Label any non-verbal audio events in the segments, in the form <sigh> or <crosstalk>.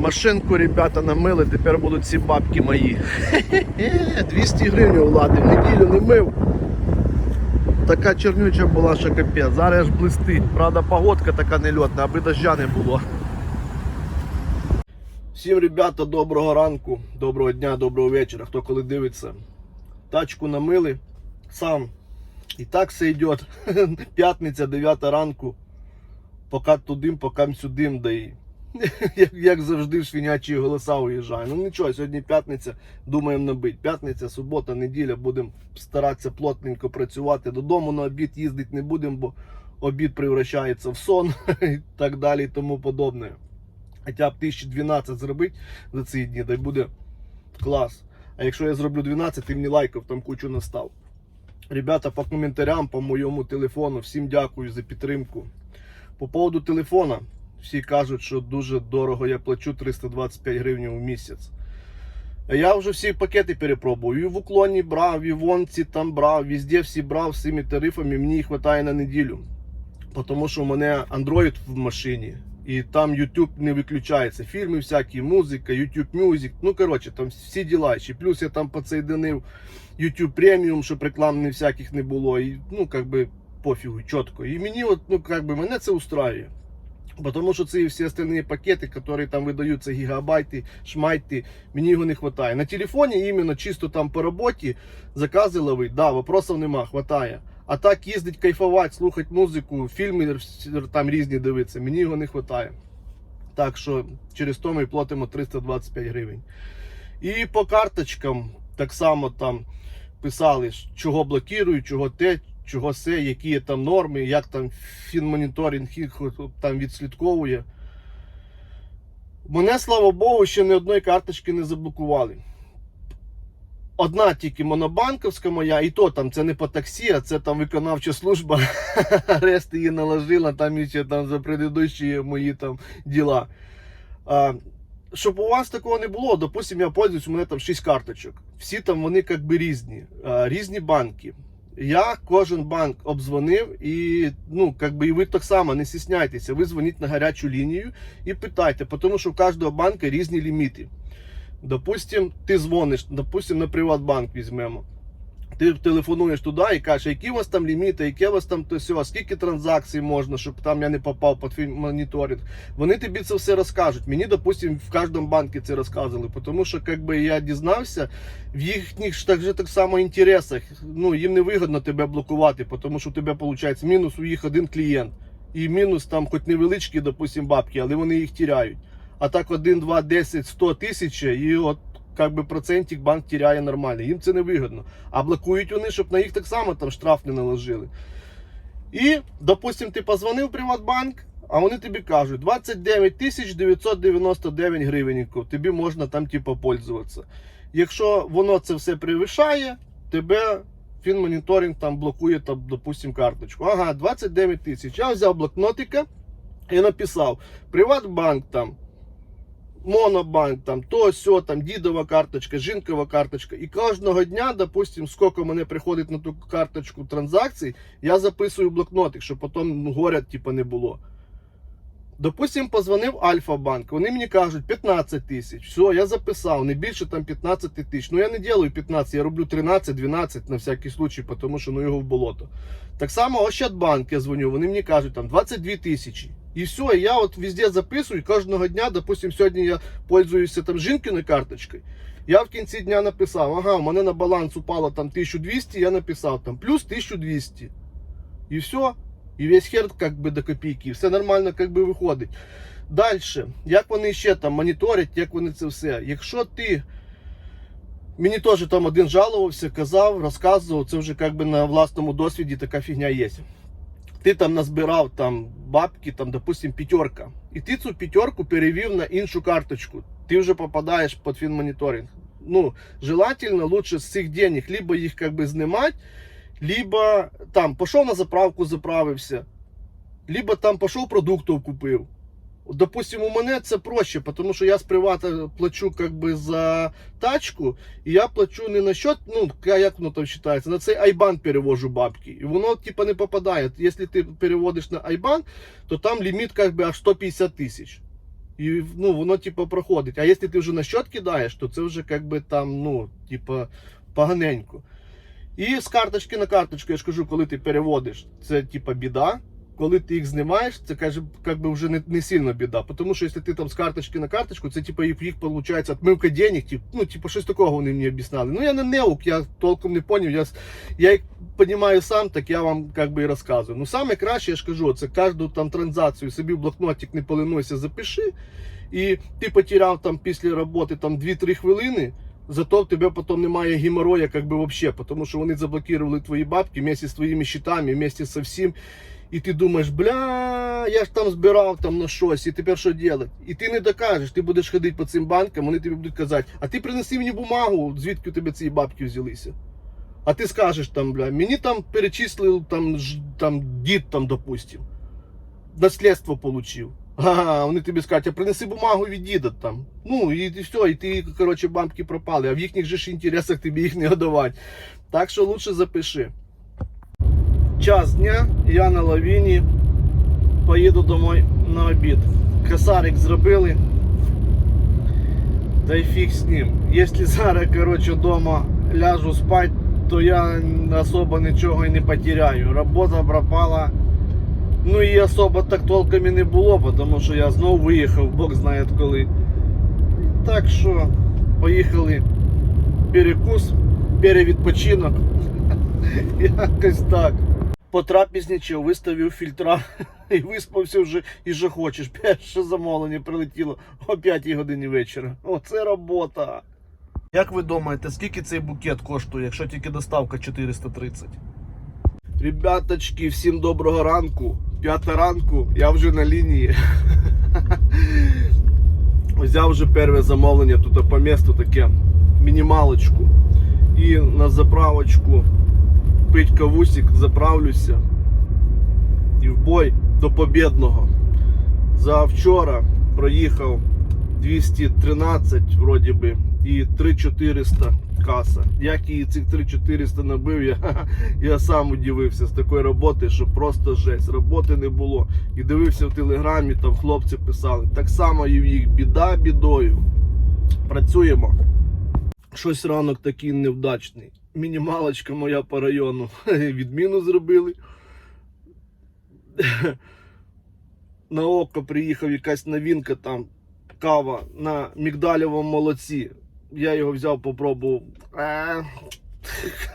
Машинку, ребята, намили, тепер будуть ці бабки мої. 200 гривень влади, в неділю не мив. Така чернюча була, що капець. Зараз аж блистить. Правда, погодка така нельотна, аби дождя не було. Всім, ребята, доброго ранку, доброго дня, доброго вечора. Хто коли дивиться. Тачку намили. Сам. І так все йде. П'ятниця, 9 ранку. Поки тудим, поки сюдим, да і як, як завжди швінячі голоса уїжджає. Ну нічого, сьогодні п'ятниця, думаємо набити. П'ятниця, субота, неділя, будемо старатися плотненько працювати. Додому на обід їздити не будемо, бо обід превращається в сон <laughs> і так далі і тому подобне. Хоча б 1012 зробити за ці дні, дай буде клас. А якщо я зроблю 12, ти мені лайків там кучу настав. Ребята, по коментарям, по моєму телефону, всім дякую за підтримку. По поводу телефона, всі кажуть, що дуже дорого я плачу 325 гривень у місяць. Я вже всі пакети перепробував. І в уклоні брав, і в Вонці там брав, везде всі брав з цими тарифами, мені їх вистачає на неділю. Тому що у мене Android в машині. І там YouTube не виключається. Фільми всякі, музика, YouTube Music. Ну, коротше, там всі діла. Ще плюс я там підсоєдинив YouTube Premium, щоб реклам не всяких не було. І, ну, как би, пофігу, чітко. І мені, от, ну, как би, мене це устраює. Потому що ці всі остальні пакети, які там видаються гігабайти, шмайти, мені його не вистачає. На телефоні іменно чисто там по роботі закази ловить, да, вопросів нема, хватає. А так їздить, кайфувати, слухати музику, фільми там різні дивитися, мені його не вистачає. Так що через то ми платимо 325 гривень. І по карточкам так само там писали, чого блокують, чого те, чого се, які є там норми, як там фінмоніторинг їх там відслідковує. Мене, слава Богу, ще ні одної карточки не заблокували. Одна тільки монобанковська моя, і то там це не по таксі, а це там виконавча служба. <laughs> Арест її наложила, там ще там за предыдущі мої там діла. А, щоб у вас такого не було, допустим, я пользуюсь, у мене там 6 карточок. Всі там вони як різні, а, різні банки. Я кожен банк обдзвонив і ну, как би, і ви так само не стісняйтеся. Ви дзвоніть на гарячу лінію і питайте, тому що у кожного банка різні ліміти. Допустим, ти дзвониш, допустим, на Приватбанк візьмемо. Ти телефонуєш туди і кажеш, які у вас там ліміти, яке у вас там то все, скільки транзакцій можна, щоб там я не попав під моніторинг. Вони тобі це все розкажуть. Мені, допустим, в кожному банку це розказували, тому що как би, я дізнався в їхніх так же так само інтересах. Ну, їм не вигідно тебе блокувати, тому що у тебе виходить мінус у їх один клієнт. І мінус там хоч невеличкі, допустим, бабки, але вони їх тіряють. А так 1, 2, 10, 100 тисяч, і от как би процентик банк тіряє нормально. Їм це не вигідно. А блокують вони, щоб на їх так само там штраф не наложили. І, допустим, ти позвонив в Приватбанк, а вони тобі кажуть 29 тисяч 999 гривень. Тобі можна там типу, пользуватися. Якщо воно це все перевищає, тебе фінмоніторинг там блокує, там, допустим, карточку. Ага, 29 тисяч. Я взяв блокнотика і написав Приватбанк там. Монобанк, там то сьо, там дідова карточка, жінкова карточка. І кожного дня, допустим, скільки мене приходить на ту карточку транзакцій, я записую в блокнотик, щоб потім горя типу, не було. Допустим, позвонив Альфа-банк, вони мені кажуть 15 тисяч. Все, я записав, не більше там 15 тисяч. Ну я не делаю 15, я роблю 13-12 на всякий случай, тому що ну його в болото. Так само Ощадбанк я дзвоню, вони мені кажуть там 22 тисячі. І все, я от везде записую, кожного дня, допустим, сьогодні я пользуюся там жінкиною карточкою. Я в кінці дня написав, ага, у мене на баланс упало там 1200, я написав там плюс 1200. І все. І весь хер как би до копійки. Все нормально как би виходить. Далі, як вони ще там моніторять, як вони це все. Якщо ти. Мені теж там один жалувався, казав, розказував, це вже как би на власному досвіді така фігня є. Ти там назбирав там бабки, там, допустим, п'ятерка. І ти цю п'ятерку перевів на іншу карточку. Ти вже попадаєш під фінмоніторинг. Ну, желательно лучше з цих денег либо їх как бы знімати, либо там пішов на заправку, заправився, либо там пішов продуктів купив. Допустим, у мене це проще, тому що я з привата плачу как би за тачку, і я плачу не на счет, ну як воно там вважається, на цей Айбан перевожу бабки. І воно типа не попадає. Якщо ти переводиш на Айбан, то там ліміт как би аж 150 тисяч. І ну, воно типу, проходить. А якщо ти вже на счет кидаєш, то це вже як би там, ну, типу, поганенько. І з карточки на карточку, я ж кажу, коли ти переводиш, це типа біда. Коли ти їх знімаєш, це каже, как би вже не, не сильно біда. Тому що якщо ти там з карточки на карточку, це типа їх, виходить отмивка денег, тип, ну, типа щось такого вони мені об'ясняли. Ну я не неук, я толком не поняв. Я, я їх розумію сам, так я вам как би і розказую. Ну саме я ж кажу, це кожну там транзакцію собі в блокнотик не полинуйся, запиши. І ти потеряв там після роботи там 2-3 хвилини. Зато в тебе потом немає геморроя как бы вообще, потому що вони заблокировали твої бабки вместе з твоїми счетами, вместе со всім. І ти думаєш, бля, я ж там збирав там на щось, і тепер що делать? І ти не докажеш, ти будеш ходити по цим банкам, вони тобі будуть казати, а ти принеси мені бумагу, звідки у тебе ці бабки взялися. А ти скажеш там, бля, мені там перечислив там, там дід там, допустим, наслідство получив. Ага, вони тобі скажуть, а принеси бумагу від діда там. Ну і, і все, і ти, коротше, бабки пропали, а в їхніх же ж інтересах тобі їх не годувати. Так що лучше запиши. Час дня, я на лавіні. Поїду домой на обід. Косарик зробили. Та й фіг з ним. Якщо зараз, коротше, вдома ляжу спать, то я особо нічого і не потеряю. Робота пропала. Ну і особо так толком і не було, тому що я знову виїхав, Бог знає коли. Так що, поїхали. Перекус, перевідпочинок. <laughs> Якось так. Потрапізничав, виставив фільтра і <laughs> виспався вже і вже хочеш. Перше <laughs> замовлення прилетіло о 5 годині вечора. Оце робота. Як ви думаєте, скільки цей букет коштує, якщо тільки доставка 430? Ребяточки, всім доброго ранку. П'ята ранку, я вже на лінії. <laughs> Взяв вже перше замовлення тут по місту таке мінімалочку. І на заправочку пить кавусик, заправлюся. І в бой до побєдного. За вчора проїхав 213 вроді би і 3400 каса. Як її цих 3400 набив, я, <laughs> я сам удивився з такої роботи, що просто жесть. Роботи не було. І дивився в телеграмі, там хлопці писали. Так само і в їх біда бідою. Працюємо. Щось ранок такий невдачний. Мінімалочка моя по району. <laughs> Відміну зробили. <laughs> На око приїхав якась новинка там кава на мігдалєвому молоці. Я його взяв, попробував. Е,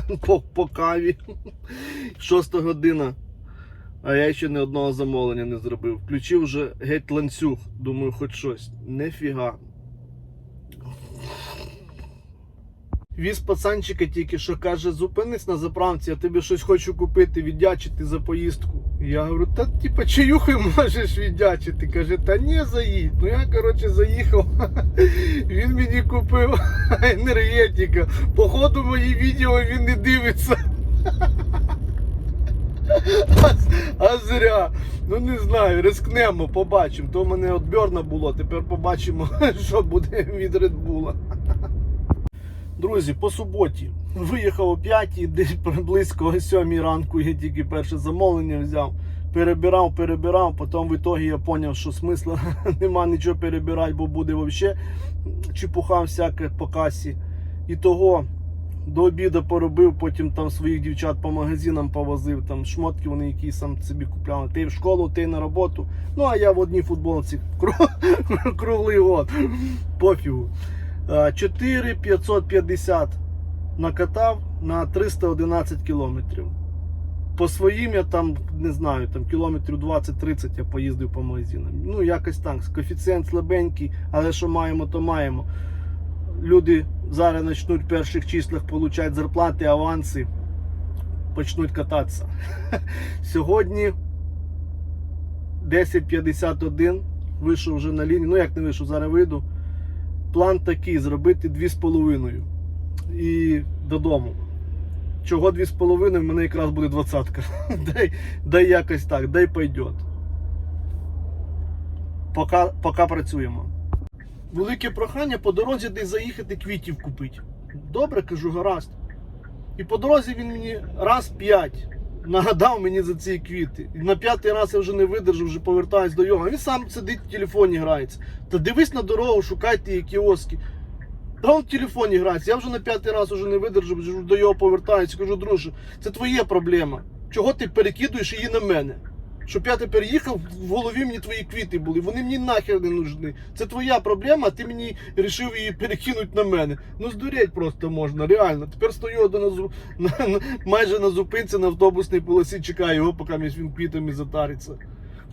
<laughs> По, по каві. Шоста година. А я ще ні одного замовлення не зробив. Включив вже геть ланцюг. Думаю, хоч щось. Нефіга. Віз пацанчика тільки що каже, зупинись на заправці, я тобі щось хочу купити, віддячити за поїздку. Я говорю, та типа чаюхи можеш віддячити. Каже, та ні, заїдь. Ну я коротше заїхав. <laughs> Він мені купив <laughs> енергетика. Походу мої відео він не дивиться. <laughs> А, а зря. Ну не знаю, рискнемо, побачимо. То в мене отбірна було, тепер побачимо, що буде від Bull. Друзі, по суботі виїхав о 5, десь приблизно о 7 ранку я тільки перше замовлення взяв. Перебирав, перебирав, потім в ітогі я зрозумів, що смисла <laughs> нема нічого перебирати, бо буде взагалі чепуха всяке по касі. І того до обіду поробив, потім там своїх дівчат по магазинам повозив, там шмотки вони якісь сам собі купляли. Ти в школу, ти на роботу. Ну а я в одній футболці <laughs> круглий год. Пофігу. А, 4550 накатав на 311 кілометрів. По своїм я там не знаю, там кілометрів 20-30 я поїздив по магазинам. Ну, якось так. Коефіцієнт слабенький, але що маємо, то маємо. Люди зараз почнуть в перших числах отримати зарплати, аванси, почнуть кататися. <laughs> Сьогодні 10.51 вийшов вже на лінію. Ну як не вийшов, зараз вийду. План такий зробити 2,5 і додому. Чого 2,5, в мене якраз буде двадцятка. <laughs> дай, дай якось так, дай пойдет. Поки, поки працюємо. Велике прохання по дорозі десь заїхати квітів купити. Добре, кажу, гаразд. І по дорозі він мені раз п'ять нагадав мені за ці квіти. І на п'ятий раз я вже не видержав, вже повертаюсь до його. Він сам сидить в телефоні грається. Та дивись на дорогу, шукай ті кіоски. Та в телефоні грається. Я вже на п'ятий раз вже не видержав, вже до його повертаюся. Кажу, друже, це твоя проблема. Чого ти перекидуєш її на мене? Щоб я тепер їхав, в голові мені твої квіти були. Вони мені нахер не нужні. Це твоя проблема, ти мені вирішив її перекинути на мене. Ну здуріть просто можна, реально. Тепер стою до на, <laughs> на, на, майже на зупинці на автобусній полосі, чекаю його, поки він квітами затариться.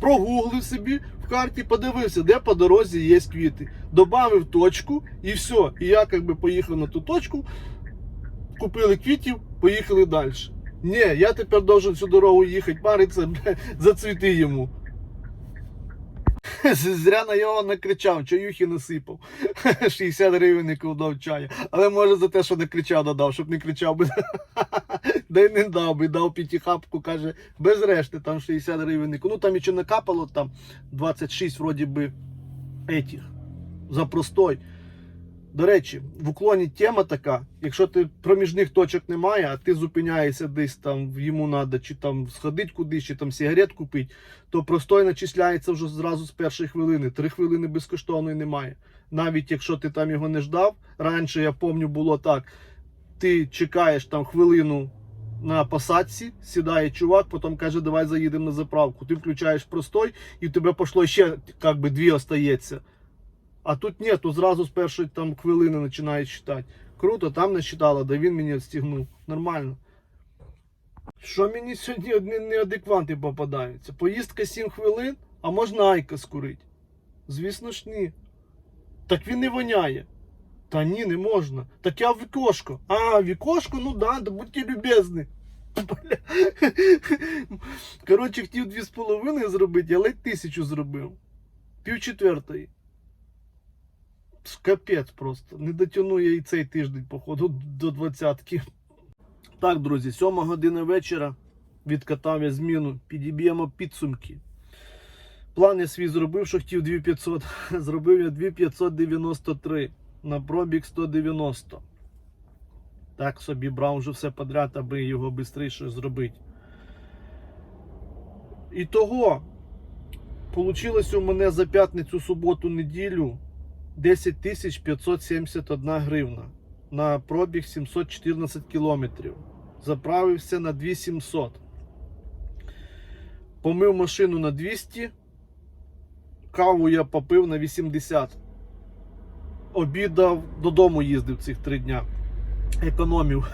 Прогуглив собі в карті, подивився, де по дорозі є квіти. Добавив точку і все. І я якби поїхав на ту точку, купили квітів, поїхали далі. Ні, я тепер должен всю дорогу їхати, париться, бля, за йому. <laughs> Зря на його накричав, чаюхи насипав. <laughs> 60 гривень дав чаю. Але може за те, що не кричав, додав, щоб не кричав би. Да й не дав би, дав п'ятихапку, каже, без решти, там 60 гривень. Ну там і чи накапало, там 26 вроді би етіх за простой. До речі, в уклоні тема така: якщо ти проміжних точок немає, а ти зупиняєшся десь там, йому треба чи там сходити кудись, чи там сигарет купити, то простой начисляється вже зразу з першої хвилини. Три хвилини безкоштовної немає. Навіть якщо ти там його не ждав, раніше я пам'ятаю, було так: ти чекаєш там хвилину на посадці, сідає чувак, потім каже, давай заїдемо на заправку. Ти включаєш простой, і в тебе пішло ще як би дві остається. А тут ні, тут зразу з першої там хвилини починає читати. Круто, там не читала, да він мені відстігнув. Нормально. Що мені сьогодні одні неадекванти попадаються? Поїздка 7 хвилин, а можна айка скурити? Звісно ж ні. Так він не воняє. Та ні, не можна. Так я в вікошко. А, вікошко, ну да, да будьте любезні. Коротше, хотів дві з половиною зробити, але тисячу зробив. Пів четвертої. Капець просто. Не дотягну я і цей тиждень, походу, до двадцятки. Так, друзі, сьома година вечора. Відкатав я зміну. Підіб'ємо підсумки. План я свій зробив, що хотів 2500. <laughs> Зробив я 2593 на пробіг 190. Так собі брав вже все подряд, аби його швидше зробити. І того, Получилось у мене за п'ятницю, суботу, неділю 10 тисяч 571 гривна. На пробіг 714 кілометрів. Заправився на 2700. Помив машину на 200. Каву я попив на 80. Обідав, додому їздив цих три дня. Економів.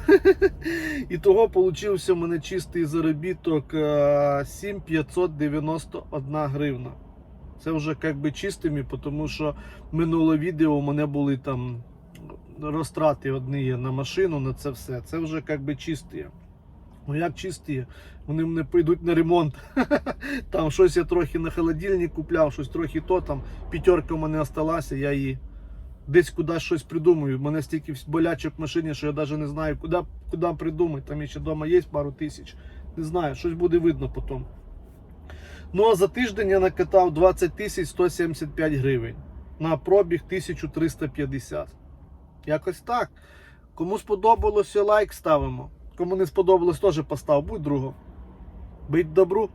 <laughs> І того получився у мене чистий заробіток е, 7591 гривна. Це вже як би чистими, тому що минуле відео у мене були там розтрати одні на машину, на це все. Це вже як би чисті. Ну як чисті? Вони мене пойдуть на ремонт. <laughs> Там щось я трохи на холодильник купляв, щось трохи то там. П'ятерка в мене осталася, я її десь кудись щось придумаю. У мене стільки болячок в машині, що я навіть не знаю, куди, куди придумати. Там ще вдома є пару тисяч. Не знаю, щось буде видно потім. Ну а за тиждень я накатав 20 тисяч 175 гривень. На пробіг 1350. Якось так. Кому сподобалося, лайк ставимо. Кому не сподобалось, теж постав. Будь другом. Будь добру.